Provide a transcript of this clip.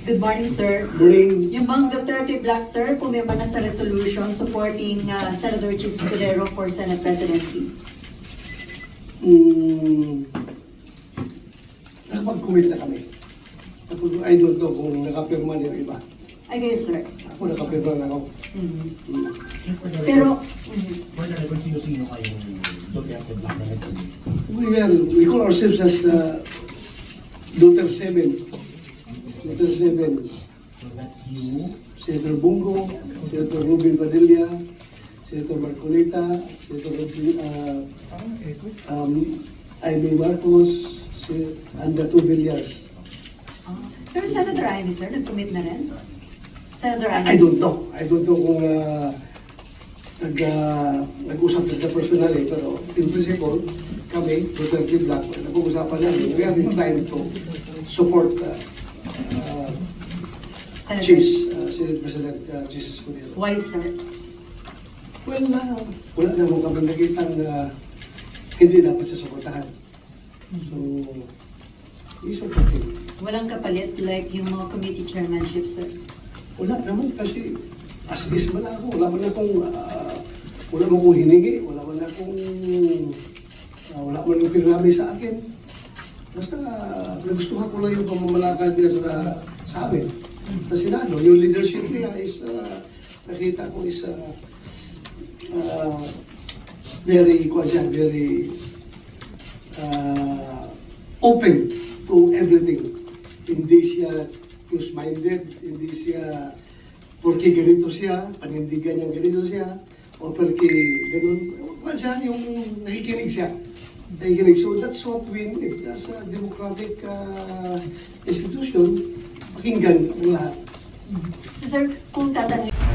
Good morning, sir. Morning. Yung bang Duterte Black, sir, pumima na sa resolution supporting uh, Senator Chis Escudero for Senate presidency. Mm, nakapag-commit na kami. Tapos, I don't know kung nakapirma niya yung iba. Ay, kayo, sir. Ako nakapirma na ako. Mhm. Mm. Pero, mhm. For the record, sino-sino kayong Duterte Black na? We, are, we call ourselves as uh, Duterte 7. Duterte 7. So that's you, Senator Bungo, Senator Ruben Padilla, Senator Marcolita, Senator uh, um, Amy Marcos, si- and the two Villas. Pero Senator Amy, sir, nag-commit na rin? Senator Amy? I don't know. I don't know kung uh, nag, uh, nag-usap na personally, pero in principle, kami, Duterte Black, nag-uusapan namin, we are inclined to support uh, Senator- Cheese, uh, Senate President uh, Jesus Escudero. Why, sir? Well, uh, wala naman kami nakita na hindi dapat siya suportahan. So, him. Walang kapalit like yung mga committee chairmanship, sir. Wala naman kasi as is man ako. Wala man akong ah, wala man akong hiningi, wala man akong ah, wala man akong pinrabi sa akin. Basta uh, nagustuhan ko lang yung pamamalakad niya sa, sa amin. Sa Senado, yung leadership niya is ah, nakita ko is ah, ah, very, kuha siya, very uh, open to everything. Hindi siya close-minded, hindi siya porque ganito siya, panindigan niya ganito siya, o porque ganun, well, siya yung nakikinig siya. Nakikinig. So that's what we need. That's a democratic uh, institution. Pakinggan ang lahat. So, sir, kung tatanungin